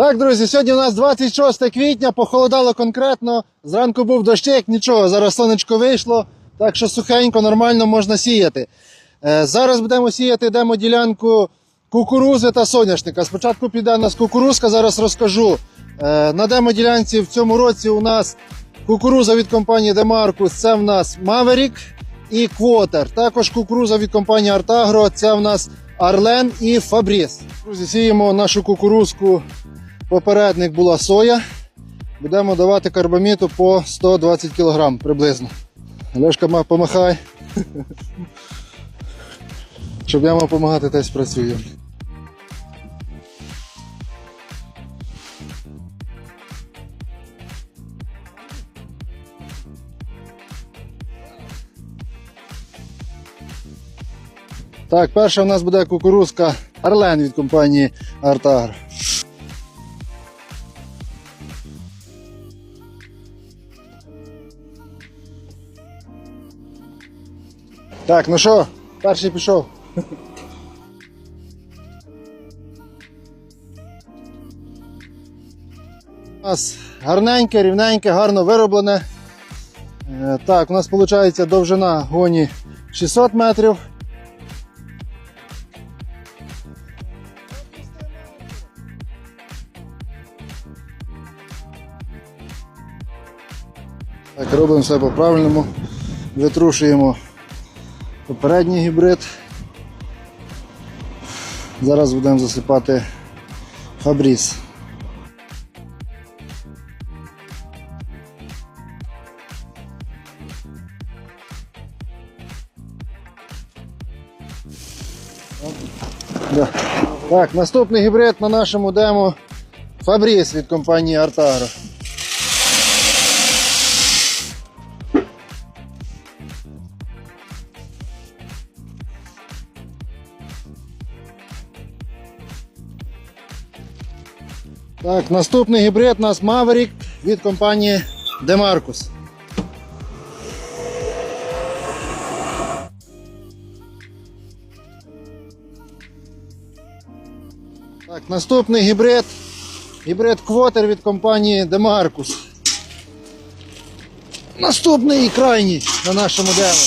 Так, друзі, сьогодні у нас 26 квітня, похолодало конкретно. Зранку був дощик, нічого, зараз сонечко вийшло, так що сухенько, нормально можна сіяти. Е, зараз будемо сіяти демо-ділянку кукурузи та соняшника. Спочатку піде у нас кукурузка, зараз розкажу. Е, на демо-ділянці в цьому році у нас кукуруза від компанії Demarcus, це в нас Maverick і Quoter. Також кукуруза від компанії Artagro, це в нас Arlen і Fabris. Друзі, сіємо нашу кукурузку Попередник була соя. Будемо давати карбаміту по 120 кг приблизно. Лешка помахай. Щоб я мав допомагати, теж працюю. Так, перша у нас буде кукурузка Арлен від компанії Артагр. Так, ну що, перший пішов. У нас гарненьке, рівненьке, гарно вироблене. Е, Так, у нас виходить довжина гоні 600 метрів. Так, робимо все по-правильному. Витрушуємо попередній гібрид. Зараз будемо засипати фабріз. Так, наступний гібрид на нашому демо Фабріс від компанії Артагро. Так, наступний гібрид у нас Maverick від компанії Demarcus. Так, наступний гібрид. Гібрид квотер від компанії Demarcus. Наступний і крайній на нашому демо.